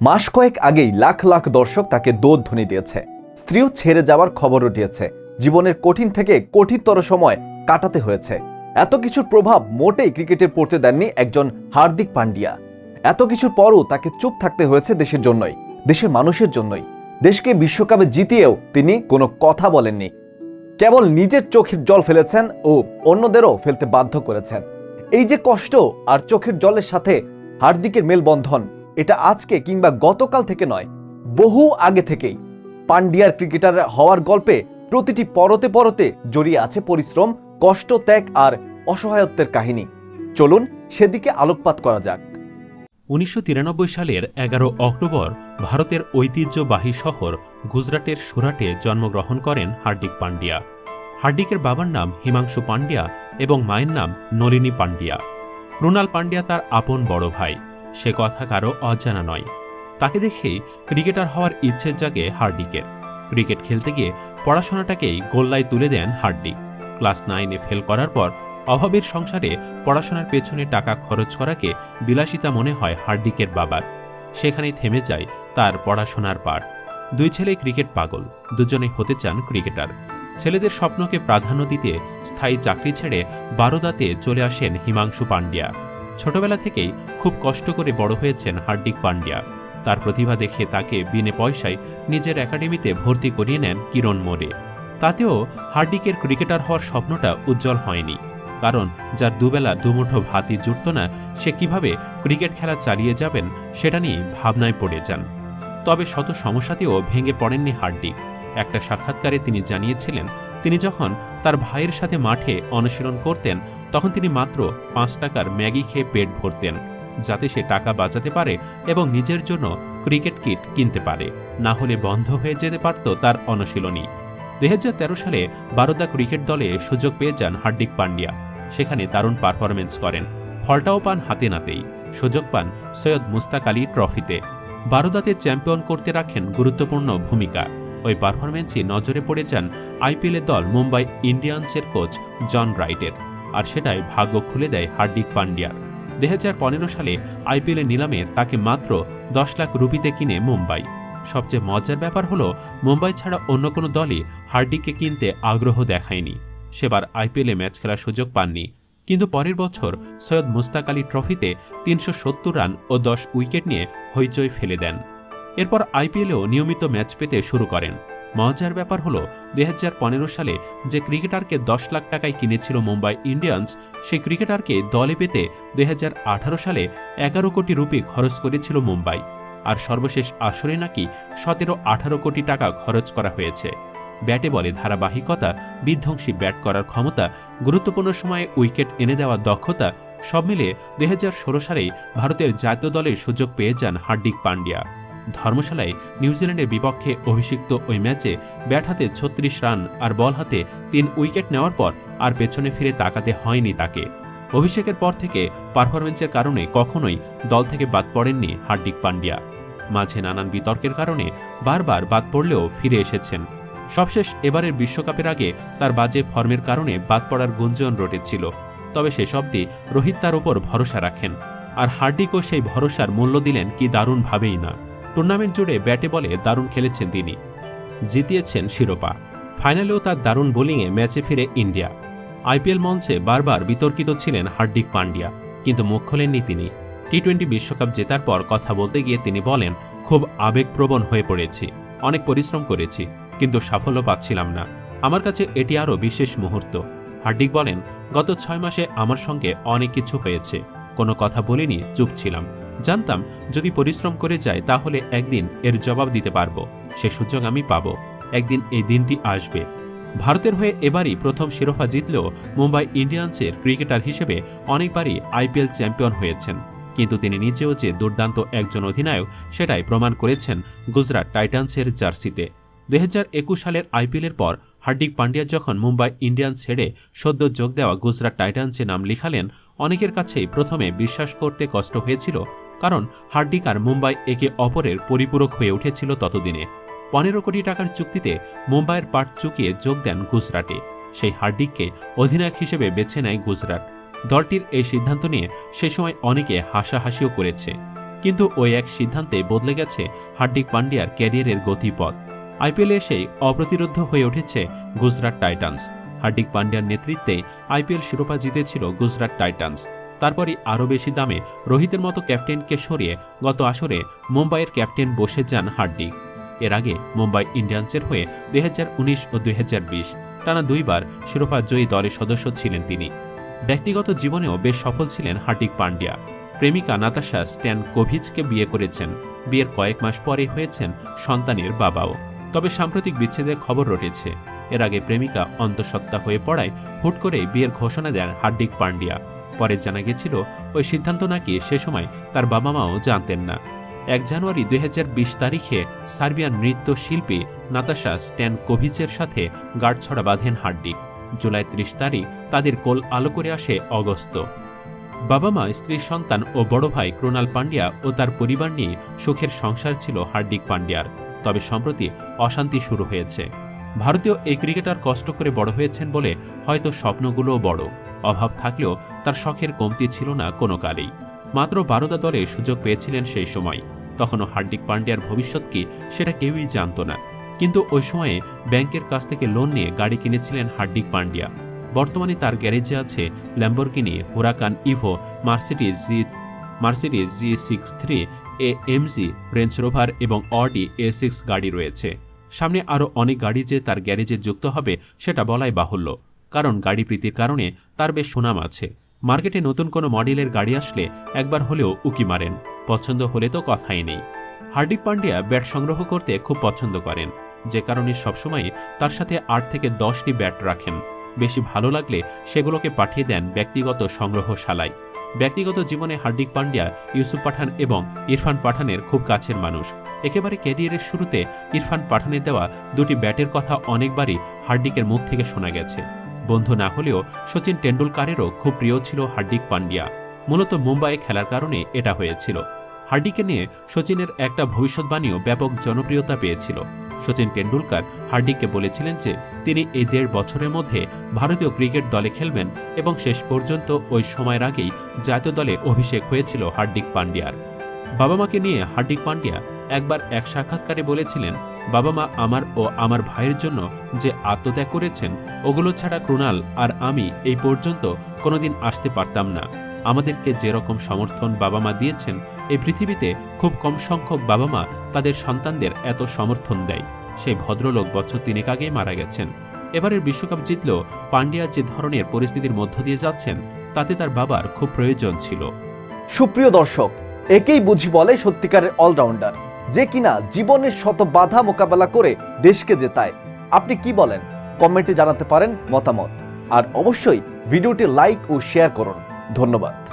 মাস কয়েক আগেই লাখ লাখ দর্শক তাকে দোধ ধ্বনি দিয়েছে। স্ত্রীও ছেড়ে যাওয়ার খবর উঠিয়েছে জীবনের কঠিন থেকে কঠিনতর সময় কাটাতে হয়েছে। এত কিছুর প্রভাব মোটেই ক্রিকেটে পড়তে দেননি একজন হার্দিক পান্ডিয়া এত কিছুর পরও তাকে চুপ থাকতে হয়েছে দেশের জন্যই, দেশের মানুষের জন্যই। দেশকে বিশ্বকাপে জিতিয়েও তিনি কোনো কথা বলেননি। কেবল নিজের চোখের জল ফেলেছেন ও অন্যদেরও ফেলতে বাধ্য করেছেন। এই যে কষ্ট আর চোখের জলের সাথে হার্দিকের মেলবন্ধন এটা আজকে কিংবা গতকাল থেকে নয়, বহু আগে থেকেই। পান্ডিয়ার ক্রিকেটার হওয়ার গল্পে প্রতিটি পরতে পরতে জড়িয়ে আছে পরিশ্রম, কষ্ট, ত্যাগ আর অসহায়ত্বের কাহিনী। চলুন সেদিকে আলোকপাত করা যাক। উনিশশো তিরানব্বই সালের এগারো অক্টোবর ভারতের ঐতিহ্যবাহী শহর গুজরাটের সুরাটে জন্মগ্রহণ করেন হার্দিক পান্ডিয়া। হার্দিকের বাবার নাম হিমাংশু পান্ডিয়া এবং মায়ের নাম নলিনী পান্ডিয়া। ক্রুণাল পান্ডিয়া তার আপন বড় ভাই। সে কথা কারও অজানা নয়। তাকে দেখেই ক্রিকেটার হওয়ার ইচ্ছে জাগে হার্ডিকের। ক্রিকেট খেলতে গিয়ে পড়াশোনাটাকেই গোল্লায় তুলে দেন হার্দিক ক্লাস নাইনে ফেল করার পর অভাবের সংসারে পড়াশোনার পেছনে টাকা খরচ করাকে বিলাসিতা মনে হয় হার্ডিকের বাবার। সেখানেই থেমে যায় তার পড়াশোনার পার দুই ছেলে ক্রিকেট পাগল দুজনে হতে চান ক্রিকেটার। ছেলেদের স্বপ্নকে প্রাধান্য দিতে স্থায়ী চাকরি ছেড়ে বারোদাতে চলে আসেন হিমাংশু পান্ডিয়া ছোটবেলা থেকেই খুব কষ্ট করে বড় হয়েছেন হার্দিক পান্ডিয়া। তার প্রতিভা দেখে তাকে বিনে পয়সায় নিজের একাডেমিতে ভর্তি করিয়ে নেন কিরণ মোরে। তাতেও হার্দিকের ক্রিকেটার হওয়ার স্বপ্নটা উজ্জ্বল হয়নি, কারণ যার দুবেলা দুমুঠো ভাতি জুটত না, সে কীভাবে ক্রিকেট খেলা চালিয়ে যাবেন সেটা নিয়ে ভাবনায় পড়ে যান। তবে শত সমস্যাতেও ভেঙে পড়েননি হার্দিক। একটা সাক্ষাৎকারে তিনি জানিয়েছিলেন তিনি যখন তার ভাইয়ের সাথে মাঠে অনুশীলন করতেন, তখন তিনি মাত্র পাঁচ টাকার ম্যাগি খেয়ে পেট ভরতেন, যাতে সে টাকা বাঁচাতে পারে এবং নিজের জন্য ক্রিকেট কিট কিনতে পারে। না হলে বন্ধ হয়ে যেতে পারত তার অনুশীলনী দুই হাজার তেরো সালে বারোদা ক্রিকেট দলে সুযোগ পেয়ে যান হার্দিক পান্ডিয়া। সেখানে দারুণ পারফরমেন্স করেন। ফলটাও পান হাতে নাতেই। সুযোগ পান সৈয়দ মুস্তাক আলী ট্রফিতে। বারোদাতে চ্যাম্পিয়ন করতে রাখেন গুরুত্বপূর্ণ ভূমিকা। ওই পারফরমেন্সই নজরে পড়ে যান আইপিএলের দল মুম্বাই ইন্ডিয়ান্সের কোচ জন রাইটের। আর সেটাই ভাগ্য খুলে দেয় হার্দিক পান্ডিয়ার। দুই হাজার পনেরো সালে আইপিএলের নিলামে তাকে মাত্র দশ লাখ রুপিতে কিনে মুম্বাই। সবচেয়ে মজার ব্যাপার হলো, মুম্বাই ছাড়া অন্য কোনো দলই হার্দিককে কিনতে আগ্রহ দেখায়নি। সেবার আইপিএলে ম্যাচ খেলার সুযোগ পাননি। কিন্তু পরের বছর সৈয়দ মুস্তাক আলী ট্রফিতে তিনশো সত্তর রান ও দশ উইকেট নিয়ে হইচই ফেলে দেন। এরপর আইপিএলেও নিয়মিত ম্যাচ পেতে শুরু করেন। মজার ব্যাপার হলো পনেরো সালে যে ক্রিকেটারকে দশ লাখ টাকায় কিনেছিল মুম্বাই ইন্ডিয়ান্স, সেই ক্রিকেটারকে দলে পেতে দু হাজার আঠারো সালে এগারো কোটি রুপি খরচ করেছিল মুম্বাই। আর সর্বশেষ আসরে নাকি সতেরো আঠারো কোটি টাকা খরচ করা হয়েছে। ব্যাটে বলে ধারাবাহিকতা, বিধ্বংসী ব্যাট করার ক্ষমতা, গুরুত্বপূর্ণ সময়ে উইকেট এনে দেওয়া দক্ষতা, সব মিলে দুই সালেই ভারতের জাতীয় দলে সুযোগ পেয়ে যান হার্দিক পান্ডিয়া। ধর্মশালায় নিউজিল্যান্ডের বিপক্ষে অভিষিক্ত ওই ম্যাচে ব্যাট হাতে ছত্রিশ রান আর বল হাতে তিন উইকেট নেওয়ার পর আর পেছনে ফিরে তাকাতে হয়নি তাকে। অভিষেকের পর থেকে পারফরমেন্সের কারণে কখনোই দল থেকে বাদ পড়েননি হার্দিক পান্ডিয়া। মাঝে নানান বিতর্কের কারণে বারবার বাদ পড়লেও ফিরে এসেছেন। সবশেষ এবারের বিশ্বকাপের আগে তার বাজে ফর্মের কারণে বাদ পড়ার গুঞ্জন রটেছিল। তবে শেষ অবধি রোহিত তার উপর ভরসা রাখেন। আর হার্দিকও সেই ভরসার মূল্য দিলেন কি দারুণভাবেই না। টুর্নামেন্ট জুড়ে ব্যাটে বলে দারুণ খেলেছেন তিনি। জিতিয়েছেন শিরোপা। ফাইনালেও তার দারুণ বোলিংয়ে ম্যাচে ফিরে ইন্ডিয়া। আইপিএল মঞ্চে বারবার বিতর্কিত ছিলেন হার্দিক পান্ডিয়া, কিন্তু মুখ খোলেননি তিনি। টি টোয়েন্টি বিশ্বকাপ জেতার পর কথা বলতে গিয়ে তিনি বলেন, খুব আবেগপ্রবণ হয়ে পড়েছি। অনেক পরিশ্রম করেছি, কিন্তু সাফল্য পাচ্ছিলাম না। আমার কাছে এটি আরও বিশেষ মুহূর্ত। হার্দিক বলেন, গত ছয় মাসে আমার সঙ্গে অনেক কিছু হয়েছে। কোনো কথা বলিনি, চুপ ছিলাম। জানতাম, যদি পরিশ্রম করে যায়, তাহলে একদিন এর জবাব দিতে পারব। সে সুযোগ আমি পাব। একদিন এই দিনটি আসবে। ভারতের হয়ে এবারই প্রথম শিরোপা জিতলেও মুম্বাই ইন্ডিয়ান্সের ক্রিকেটার হিসেবে অনেকবারই আইপিএল চ্যাম্পিয়ন হয়েছেন। কিন্তু তিনি নিজেও যে দুর্দান্ত একজন অধিনায়ক, সেটাই প্রমাণ করেছেন গুজরাট টাইটান্সের জার্সিতে। দুই হাজার একুশ সালের আইপিএলের পর হার্দিক পান্ডিয়া যখন মুম্বাই ইন্ডিয়ান্স ছেড়ে সদ্য যোগ দেওয়া গুজরাট টাইটান্সে নাম লিখালেন, অনেকের কাছেই প্রথমে বিশ্বাস করতে কষ্ট হয়েছিল কারণ হার্দিক আর মুম্বাই একে অপরের পরিপূরক হয়ে উঠেছিল ততদিনে। পনেরো কোটি টাকার চুক্তিতে মুম্বাইয়ের পাট চুকিয়ে যোগ দেন গুজরাটে। সেই হার্ডিককে অধিনায়ক হিসেবে বেছে নেয় গুজরাট। দলটির এই সিদ্ধান্ত নিয়ে সে সময় অনেকে হাসাহাসিও করেছে। কিন্তু ওই এক সিদ্ধান্তে বদলে গেছে হার্দিক পান্ডিয়ার ক্যারিয়ারের গতিপথ। আইপিএলে এসেই অপ্রতিরোধ হয়ে উঠেছে গুজরাট টাইটান্স। হার্দিক পান্ডিয়ার নেতৃত্বে আইপিএল শিরোপা জিতেছিল গুজরাট টাইটান্স। তারপরই আরও বেশি দামে রোহিতের মতো ক্যাপ্টেনকে সরিয়ে গত আসরে মুম্বাইয়ের ক্যাপ্টেন বসে যান হার্দিক এর আগে মুম্বাই ইন্ডিয়ান্সের হয়ে দুই হাজার উনিশ ও দুই হাজার বিশ টানা দুইবার শিরোপা জয়ী দলের সদস্য ছিলেন তিনি। ব্যক্তিগত জীবনেও বেশ সফল ছিলেন হার্দিক পান্ডিয়া। প্রেমিকা নাতাশা স্ট্যান কোভিচকে বিয়ে করেছেন। বিয়ের কয়েক মাস পরে হয়েছেন সন্তানের বাবাও। তবে সাম্প্রতিক বিচ্ছেদের খবর রটেছে। এর আগে প্রেমিকা অন্তঃসত্ত্বা হয়ে পড়ায় হুট করে বিয়ের ঘোষণা দেন হার্দিক পান্ডিয়া। পরে জানা গেছিল ওই সিদ্ধান্ত নাকি সে সময় তার বাবা মাও জানতেন না। এক জানুয়ারি দুই হাজার বিশ তারিখে সার্বিয়ান নৃত্যশিল্পী নাতাশা স্ট্যান কোভিচের সাথে গাঁটছড়া বাঁধেন হার্দিক জুলাই ত্রিশ তারিখ তাদের কোল আলো করে আসে অগস্ত। বাবা মা স্ত্রী, সন্তান ও বড় ভাই ক্রোনাল পান্ডিয়া ও তার পরিবার নিয়ে সুখের সংসার ছিল হার্দিক পান্ডিয়ার তবে সম্প্রতি অশান্তি শুরু হয়েছে। ভারতীয় এই ক্রিকেটার কষ্ট করে বড় হয়েছেন বলে হয়তো স্বপ্নগুলোও বড়। অভাব থাকলেও তার শখের কমতি ছিল না কোনো কালেই। মাত্র বারোটা দলে সুযোগ পেয়েছিলেন সেই সময়। তখনও হার্দিক পান্ডিয়ার ভবিষ্যৎ কি সেটা কেউই জানত না। কিন্তু ওই সময়ে ব্যাংকের কাছ থেকে লোন নিয়ে গাড়ি কিনেছিলেন হার্দিক পান্ডিয়া। বর্তমানে তার গ্যারেজে আছে Lamborghini, Huracan, Evo, Mercedes G Mercedes G six three, A MG Range Rover এবং অডি এ সিক্স গাড়ি রয়েছে। সামনে আরও অনেক গাড়ি যে তার গ্যারেজে যুক্ত হবে সেটা বলাই বাহুল্য। কারণ গাড়ি প্রীতির কারণে তার বেশ সুনাম আছে। মার্কেটে নতুন কোনো মডেলের গাড়ি আসলে একবার হলেও উকি মারেন। পছন্দ হলে তো কথাই নেই। হার্দিক পান্ডিয়া ব্যাট সংগ্রহ করতে খুব পছন্দ করেন। যে কারণে সবসময় তার সাথে আট থেকে দশটি ব্যাট রাখেন। বেশি ভালো লাগলে সেগুলোকে পাঠিয়ে দেন ব্যক্তিগত সংগ্রহশালায়। ব্যক্তিগত জীবনে হার্দিক পান্ডিয়া, ইউসুফ পাঠান এবং ইরফান পাঠানের খুব কাছের মানুষ। একেবারে ক্যারিয়ারের শুরুতে ইরফান পাঠানের দেওয়া দুটি ব্যাটের কথা অনেকবারই হার্দিকের মুখ থেকে শোনা গেছে। বন্ধু না হলেও সচিন টেন্ডুলকারেরও খুব প্রিয় ছিল হার্দিক পান্ডিয়া। মূলত মুম্বাইয়ে খেলার কারণে এটা হয়েছিল। হার্ডিকে নিয়ে সচিনের একটা ভবিষ্যৎবাণীও ব্যাপক জনপ্রিয়তা পেয়েছিল। সচিন টেন্ডুলকার হার্দিককে বলেছিলেন যে, তিনি এই দেড় বছরের মধ্যে ভারতীয় ক্রিকেট দলে খেলবেন এবং শেষ পর্যন্ত ওই সময়ের আগেই জাতীয় দলে অভিষেক হয়েছিল হার্দিক পান্ডিয়ার। বাবা মাকে নিয়ে হার্দিক পান্ডিয়া একবার এক সাক্ষাৎকারে বলেছিলেন বাবা মা আমার ও আমার ভাইয়ের জন্য যে আত্মত্যাগ করেছেন, ওগুলো ছাড়া ক্রুণাল আর আমি এই পর্যন্ত কোনোদিন আসতে পারতাম না। আমাদেরকে যেরকম সমর্থন বাবা মা দিয়েছেন এই পৃথিবীতে খুব কম সংখ্যক বাবা মা তাদের সন্তানদের এত সমর্থন দেয়। সেই ভদ্রলোক বছর তিনেক আগেই মারা গেছেন। এবারের বিশ্বকাপ জিতলেও পান্ডিয়া যে ধরনের পরিস্থিতির মধ্য দিয়ে যাচ্ছেন, তাতে তার বাবার খুব প্রয়োজন ছিল। সুপ্রিয় দর্শক, একেই বুঝি বলে সত্যিকারের অলরাউন্ডার। যে কিনা জীবনের শত বাধা মোকাবেলা করে দেশকে জেতায়। আপনি কি বলেন? কমেন্টে জানাতে পারেন মতামত। আর অবশ্যই ভিডিওটি লাইক ও শেয়ার করুন। ধন্যবাদ।